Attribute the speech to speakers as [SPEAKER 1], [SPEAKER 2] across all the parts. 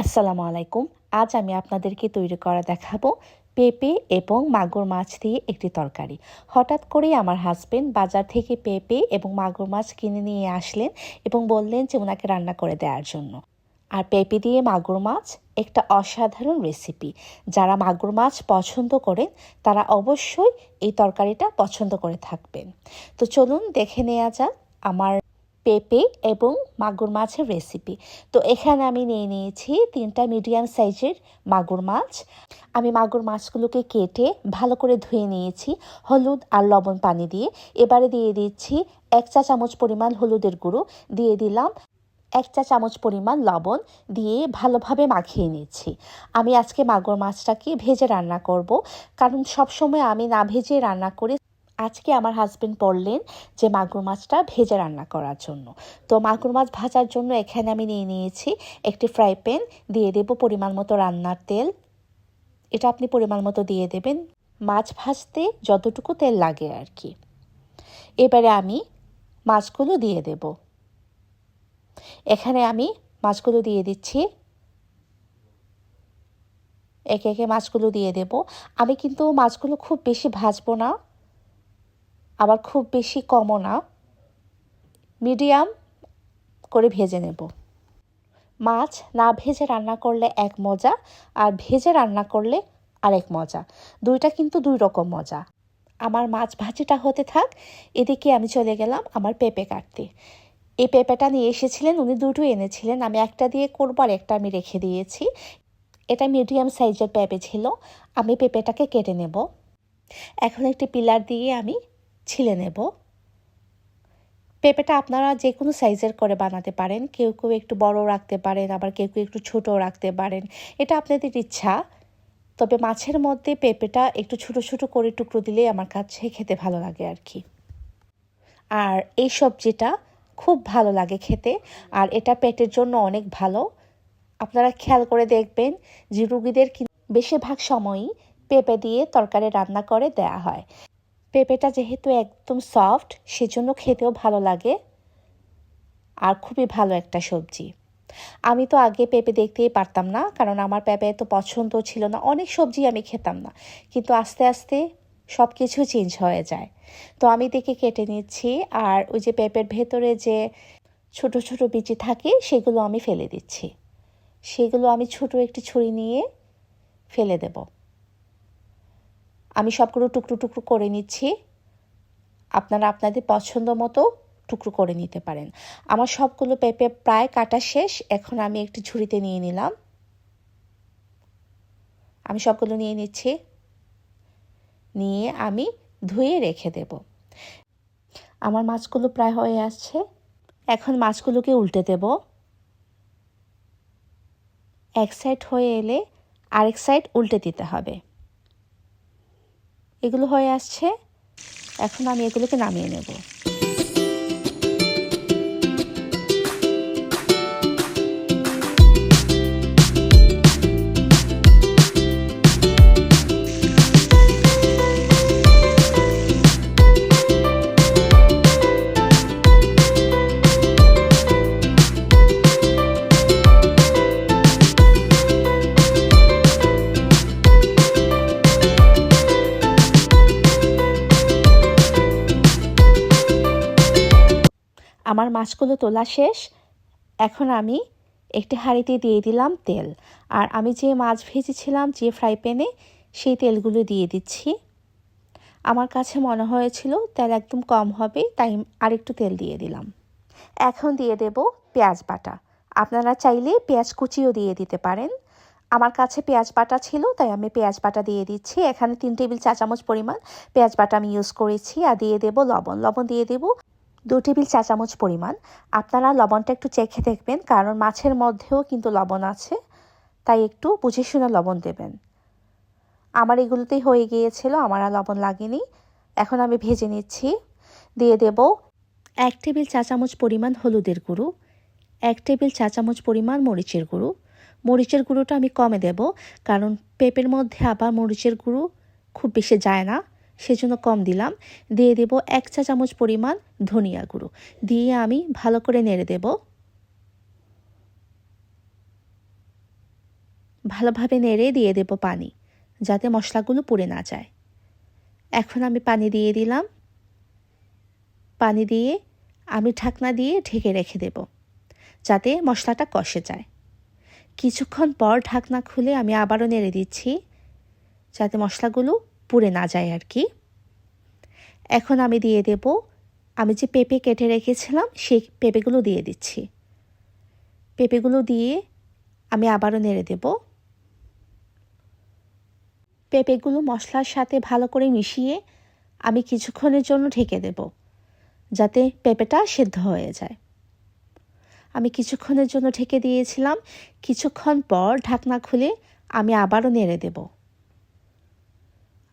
[SPEAKER 1] আসসালামু আলাইকুম। আজ আমি আপনাদেরকে তৈরি করা দেখাবো পেঁপে এবং মাগুর মাছ দিয়ে একটি তরকারি। হঠাৎ করেই আমার হাজবেন্ড বাজার থেকে পেঁপে এবং মাগুর মাছ কিনে নিয়ে আসলেন এবং বললেন যে ওনাকে রান্না করে দেওয়ার জন্য। আর পেঁপে দিয়ে মাগুর মাছ একটা অসাধারণ রেসিপি যারা মাগুর মাছ পছন্দ করেন, তারা অবশ্যই এই তরকারিটা পছন্দ করে থাকবেন। তো চলুন দেখে নেওয়া যাক আমার পেঁপে এবং মাগুর মাছের রেসিপি তো এখানে আমি নিয়ে নিয়েছি তিনটা মিডিয়াম সাইজের মাগুর মাছ। আমি মাগুর মাছগুলোকে কেটে ভালো করে ধুয়ে নিয়েছি হলুদ আর লবণ পানি দিয়ে। এবারে দিয়ে দিচ্ছি এক চা চামচ পরিমাণ হলুদের গুঁড়ো। দিয়ে দিলাম এক চা চামচ পরিমাণ লবণ দিয়ে ভালোভাবে মাখিয়ে নিচ্ছি। আমি আজকে মাগুর মাছটাকে ভেজে রান্না করব। কারণ সবসময় আমি না ভেজে রান্না করে আজকে আমার হাজবেন্ড বললেন যে মাগুর মাছটা ভেজে রান্না করার জন্য। তো মাগুর মাছ ভাজার জন্য এখানে আমি নিয়ে নিয়েছি একটি ফ্রাই প্যান দিয়ে দেব পরিমাণ মতো রান্নার তেল। এটা আপনি পরিমাণ মতো দিয়ে দেবেন। মাছ ভাজতে যতটুকু তেল লাগে আর কি এবারে আমি মাছগুলো দিয়ে দেব। এখানে আমি মাছগুলো দিয়ে দিচ্ছি। একে একে মাছগুলো দিয়ে দেব। আমি কিন্তু মাছগুলো খুব বেশি ভাজবো না। আবার খুব বেশি কমও না। মিডিয়াম করে ভেজে নেব। মাছ না ভেজে রান্না করলে এক মজা, আর ভেজে রান্না করলে আরেক মজা। দুইটা কিন্তু দুই রকম মজা। আমার মাছ ভাজিটা হতে থাক, এদিকে আমি চলে গেলাম আমার পেঁপে কাটতে। এই পেঁপেটা নিয়ে এসেছিলেন, উনি দুটো এনেছিলেন। আমি একটা দিয়ে করব, আর একটা আমি রেখে দিয়েছি। এটা মিডিয়াম সাইজের পেঁপে ছিল। আমি পেঁপেটাকে কেটে নেব। এখন একটি পিলার দিয়ে আমি ছিলে নেব। পেঁপেটা আপনারা যে কোনো সাইজের করে বানাতে পারেন। কেউ কেউ একটু বড় রাখতে পারেন, আবার কেউ কেউ একটু ছোটও রাখতে পারেন। এটা আপনাদের ইচ্ছা। তবে মাছের মধ্যে পেঁপেটা একটু ছোট ছোট করে টুকরো দিলেই আমার কাছে খেতে ভালো লাগে আর কি। আর এই সবজিটা খুব ভালো লাগে খেতে, আর এটা পেটের জন্য অনেক ভালো। আপনারা খেয়াল করে দেখবেন যে রুগীদের বেশিরভাগ সময়ই পেঁপে দিয়ে তরকারি রান্না করে দেয়া হয়। পেঁপেটা যেহেতু একদম সফট, সেজন্য খেতেও ভালো লাগে। আর খুবই ভালো একটা সবজি। আমি তো আগে পেঁপে দেখতেই পারতাম না, কারণ আমার পেঁপে তো পছন্দ ছিল না। অনেক সবজি আমি খেতাম না। কিন্তু আস্তে আস্তে সব কিছু চেঞ্জ হয়ে যায়। তো আমি দেখে কেটে নিচ্ছি, আর ওই যে পেঁপের ভেতরে যে ছোট ছোট বিচি থাকে, সেগুলো আমি ফেলে দিচ্ছি। সেগুলো আমি ছোট একটি ছুরি নিয়ে ফেলে দেবো। আমি সবগুলো টুকরো টুকরো করে নিচ্ছি। আপনারা আপনাদের পছন্দ মতো টুকরো করে নিতে পারেন। আমার সবগুলো পেঁপে প্রায় কাটা শেষ। এখন আমি একটি ঝুড়িতে নিয়ে নিলাম। আমি সবগুলো নিয়ে নিচ্ছি। নিয়ে আমি ধুয়ে রেখে দেব। আমার মাছগুলো প্রায় হয়ে আসছে। এখন মাছগুলোকে উল্টে দেব। এক সাইড হয়ে এলে আরেক সাইড উল্টে দিতে হবে। এগুলো হয়ে আসছে। এখন আমি এগুলোকে নামিয়ে নেব। আমার মাছগুলো তোলা শেষ। এখন আমি একটি হাঁড়িতে দিয়ে দিলাম তেল। আর আমি যে মাছ ভেজেছিলাম, যে ফ্রাই প্যানে, সেই তেলগুলো দিয়ে দিচ্ছি। আমার কাছে মনে হয়েছিল, তেল একদম কম হবে, তাই আরেকটু তেল দিয়ে দিলাম। এখন দিয়ে দেব পেঁয়াজ বাটা। আপনারা চাইলে পেঁয়াজ কুচিও দিয়ে দিতে পারেন। আমার কাছে পেঁয়াজ বাটা ছিল, তাই আমি পেঁয়াজ বাটা দিয়ে দিচ্ছি। এখানে তিন টেবিল চা চামচ পরিমাণ পেঁয়াজ বাটা আমি ইউজ করেছি। আর দিয়ে দেব লবণ। লবণ দিয়ে দেব দু টেবিল চা চামচ পরিমাণ। আপনারা লবণটা একটু চেখে দেখবেন, কারণ মাছের মধ্যেও কিন্তু লবণ আছে, তাই একটু বুঝে শুনে লবণ দেবেন। আমার এগুলোতেই হয়ে গিয়েছিল, আমার আর লবণ লাগেনি। এখন আমি ভেজে নিচ্ছি। দিয়ে দেব এক টেবিল চা চামচ পরিমাণ হলুদের গুঁড়ো, এক টেবিল চা চামচ পরিমাণ মরিচের গুঁড়ো। মরিচের গুঁড়োটা আমি কমে দেব, কারণ পেঁপের মধ্যে আবার মরিচের গুঁড়ো খুব বেশি যায় না। সেজন্য কম দিলাম। দিয়ে দেব এক চা চামচ পরিমাণ ধনিয়া গুঁড়ো। দিয়ে আমি ভালো করে নেড়ে দেব। ভালোভাবে নেড়ে দিয়ে দেব পানি, যাতে মশলাগুলো পুড়ে না যায়। এখন আমি পানি দিয়ে দিলাম। পানি দিয়ে আমি ঢাকনা দিয়ে ঢেকে রেখে দেব, যাতে মশলাটা কষে যায়। কিছুক্ষণ পর ঢাকনা খুলে আমি আবারও নেড়ে দিচ্ছি, যাতে মশলাগুলো পুড়ে না যায় আর কি। এখন আমি দিয়ে দেব, আমি যে পেঁপে কেটে রেখেছিলাম, সেই পেঁপেগুলো দিয়ে দিচ্ছি। পেঁপেগুলো দিয়ে আমি আবারও নেড়ে দেব। পেঁপেগুলো মশলার সাথে ভালো করে মিশিয়ে আমি কিছুক্ষণের জন্য ঢেকে দেব, যাতে পেঁপেটা সেদ্ধ হয়ে যায়। আমি কিছুক্ষণের জন্য ঢেকে দিয়েছিলাম, কিছুক্ষণ পর ঢাকনা খুলে আমি আবারও নেড়ে দেব।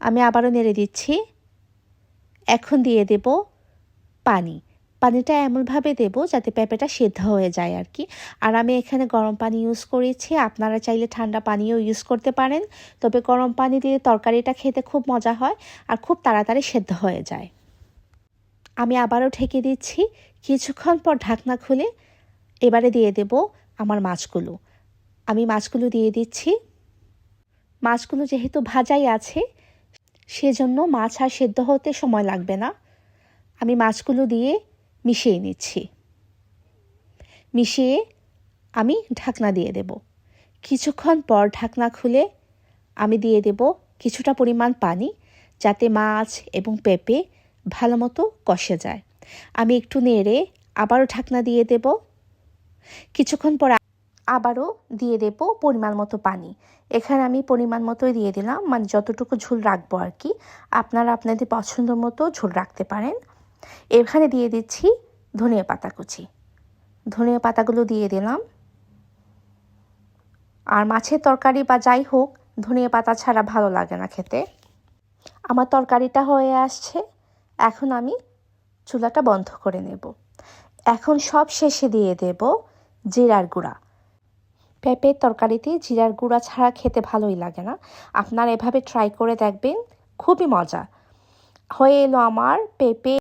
[SPEAKER 1] আমি আবারও নেড়ে দিচ্ছি। এখন দিয়ে দেব পানি। পানিটা এমনভাবে দেব যাতে পেঁপেটা সেদ্ধ হয়ে যায় আর কি আর আমি এখানে গরম পানি ইউজ করেছি। আপনারা চাইলে ঠান্ডা পানিও ইউজ করতে পারেন। তবে গরম পানি দিয়ে তরকারিটা খেতে খুব মজা হয় আর খুব তাড়াতাড়ি সেদ্ধ হয়ে যায়। আমি আবারও ঢেকে দিচ্ছি। কিছুক্ষণ পর ঢাকনা খুলে এবারে দিয়ে দেব আমার মাছগুলো। আমি মাছগুলো দিয়ে দিচ্ছি। মাছগুলো যেহেতু ভাজাই আছে সেজন্য মাছ আর সেদ্ধ হতে সময় লাগবে না। আমি মাছগুলো দিয়ে মিশিয়ে নিচ্ছি। মিশিয়ে আমি ঢাকনা দিয়ে দেব। কিছুক্ষণ পর ঢাকনা খুলে আমি দিয়ে দেব কিছুটা পরিমাণ পানি যাতে মাছ এবং পেঁপে ভালো মতো কষে যায়। আমি একটু নেড়ে আবারও ঢাকনা দিয়ে দেব। কিছুক্ষণ পর আবারও দিয়ে দেব পরিমাণ মতো পানি। এখানে আমি পরিমাণ মতোই দিয়ে দিলাম মানে যতটুকু ঝোল রাখব আর কি। আপনারা আপনাদের পছন্দ মতো ঝোল রাখতে পারেন। এখানে দিয়ে দিচ্ছি ধনিয়া পাতা কুচি। ধনিয়া পাতাগুলো দিয়ে দিলাম। আর মাছের তরকারি বা যাই হোক, ধনিয়া পাতা ছাড়া ভালো লাগে না খেতে। আমার তরকারিটা হয়ে আসছে। এখন আমি চুলাটা বন্ধ করে নেব। এখন সব শেষে দিয়ে দেব জিরার গুঁড়া। পেঁপের তরকারিতে জিরার গুঁড়া ছাড়া খেতে ভালোই লাগে না। আপনারা এভাবে ট্রাই করে দেখবেন, খুবই মজা। হয়ে এলো আমার পেঁপে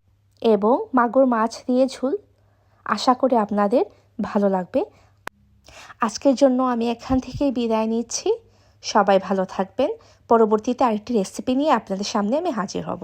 [SPEAKER 1] এবং মাগুর মাছ দিয়ে ঝুল। আশা করি আপনাদের ভালো লাগবে। আজকের জন্য আমি এখান থেকেই বিদায় নিচ্ছি। সবাই ভালো থাকবেন। পরবর্তীতে আরেকটি রেসিপি নিয়ে আপনাদের সামনে আমি হাজির হব।